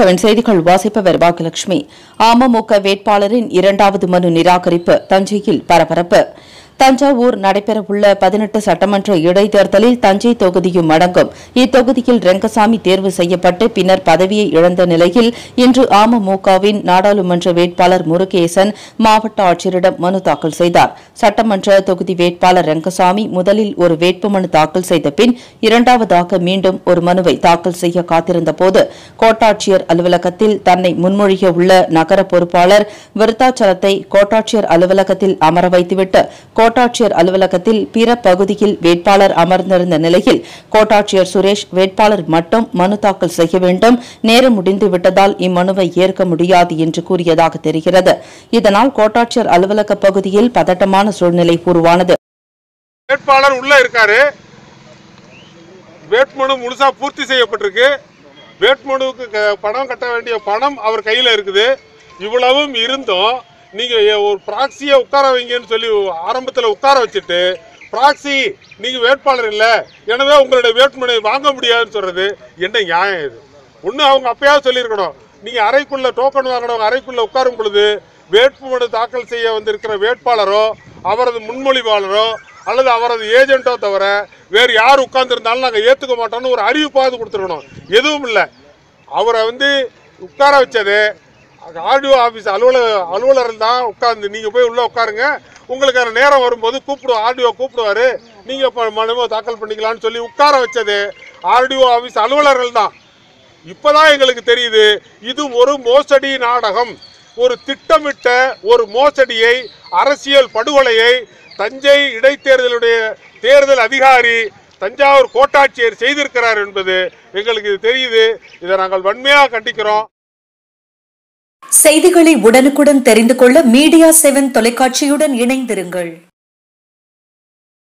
Seven செய்திகள் வாசிப்பவர் பாக்கியலட்சுமி. அமமுக வேட்பாளரின் இரண்டாவது மனு நிராகரிப்பு தஞ்சையில் பரபரப்பு. தஞ்சாவூர் நடைபெறவுள்ள பதினெட்டு சட்டமன்ற இடைத்தேர்தலில் தஞ்சை தொகுதியும் அடங்கும். இத்தொகுதியில் ரெங்கசாமி தேர்வு செய்யப்பட்டு பின்னர் பதவியை இழந்த நிலையில் இன்று அமமுகவின் நாடாளுமன்ற வேட்பாளர் முருகேசன் மாவட்ட ஆட்சியரிடம் மனு தாக்கல் செய்தார். சட்டமன்ற தொகுதி வேட்பாளர் ரெங்கசாமி முதலில் ஒரு வேட்புமனு தாக்கல் செய்த பின் இரண்டாவதாக மீண்டும் ஒரு மனுவை தாக்கல் செய்ய காத்திருந்தபோது கோட்டாட்சியர் அலுவலகத்தில் தன்னை முன்மொழிய உள்ள நகர பொறுப்பாளர் விருத்தாச்சலத்தை கோட்டாட்சியர் அலுவலகத்தில் அமர வைத்துவிட்டு கோட்டாட்சியர் அலுவலகத்தில் பிற பகுதியில் வேட்பாளர் அமர்ந்திருந்த நிலையில் கோட்டாட்சியர் சுரேஷ் வேட்பாளர் மட்டும் மனு தாக்கல் செய்ய வேண்டும். நேரம் முடிந்து விட்டதால் இம்மனுவை ஏற்க முடியாது என்று கூறியதாக தெரிகிறது. இதனால் கோட்டாட்சியர் அலுவலக பகுதியில் பதட்டமான சூழ்நிலை உருவானது. வேட்பாளர் உள்ள இருக்காரு. வேட்புமனு முழுசா பூர்த்தி செய்யப்பட்டிருக்கு. வேட்புமனுவுக்கு க- பணம் கட்ட வேண்டிய பணம் அவர் கையில இருக்குது. இவ்வளவும் இருந்தும் நீங்கள் ஒரு ப்ராக்சியை உட்கார வைங்கன்னு சொல்லி ஆரம்பத்தில் உட்கார வச்சுட்டு ப்ராக்சி நீங்கள் வேட்பாளர் இல்லை எனவே உங்களுடைய வேட்புமனை வாங்க முடியாதுன்னு சொல்கிறது என்ன நியாயம் இது? ஒன்று அவங்க அப்பயாவது சொல்லியிருக்கணும். நீங்கள் அறைக்குள்ளே டோக்கன் வாங்கினவங்க அறைக்குள்ளே உட்காரும் பொழுது வேட்புமனு தாக்கல் செய்ய வந்திருக்கிற வேட்பாளரோ அவரது முன்மொழிவாளரோ அல்லது அவரது ஏஜென்ட்டோ தவிர வேறு யார் உட்கார்ந்துருந்தாலும் நாங்கள் ஏற்றுக்க மாட்டோம்னு ஒரு அறிவிப்பாவது கொடுத்துருக்கணும். எதுவும் இல்லை. அவரை வந்து உட்கார வச்சது ஆர்டிஓ ஆஃபீஸ் அலுவலக அலுவலர் தான் உட்கார்ந்து நீங்கள் போய் உள்ளே உட்காருங்க. உங்களுக்கான நேரம் வரும்போது கூப்பிடுவோம் ஆர்டிஓ கூப்பிடுவாரு. நீங்கள் இப்போ மனுவை தாக்கல் பண்ணிக்கலாம்னு சொல்லி உட்கார வச்சது ஆர்டிஓ ஆஃபீஸ் அலுவலர்கள் தான். இப்பதான் எங்களுக்கு தெரியுது இது ஒரு மோசடி நாடகம். ஒரு திட்டமிட்ட ஒரு மோசடியை அரசியல் படுகொலையை தஞ்சை இடைத்தேர்தலுடைய தேர்தல் அதிகாரி தஞ்சாவூர் கோட்டாட்சியர் செய்திருக்கிறார் என்பது எங்களுக்கு இது தெரியுது. இதை நாங்கள் வன்மையாக கண்டிக்கிறோம். செய்திகளை உடனுக்குடன் தெரிந்து கொள்ள மீடியா செவன் தொலைக்காட்சியுடன் இணைந்திருங்கள்.